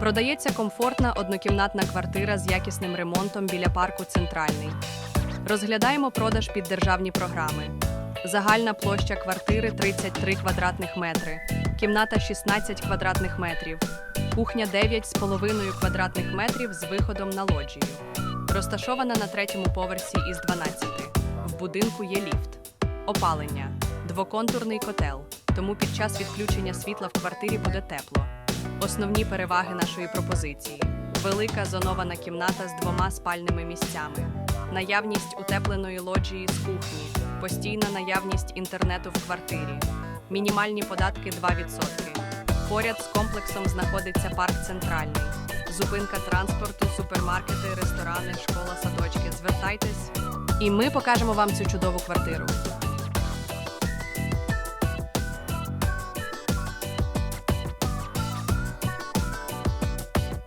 Продається комфортна однокімнатна квартира з якісним ремонтом біля парку Центральний. Розглядаємо продаж під державні програми. Загальна площа квартири 33 квадратних метри, кімната 16 квадратних метрів, кухня 9,5 квадратних метрів з виходом на лоджію. Розташована на третьому поверсі із 12. В будинку є ліфт. Опалення, двоконтурний котел. Тому під час відключення світла в квартирі буде тепло. Основні переваги нашої пропозиції: велика зонована кімната з двома спальними місцями, наявність утепленої лоджії з кухні, постійна наявність інтернету в квартирі, мінімальні податки 2%. Поряд з комплексом знаходиться парк центральний, зупинка транспорту, супермаркети, ресторани, школа, садочки. Звертайтесь, і ми покажемо вам цю чудову квартиру.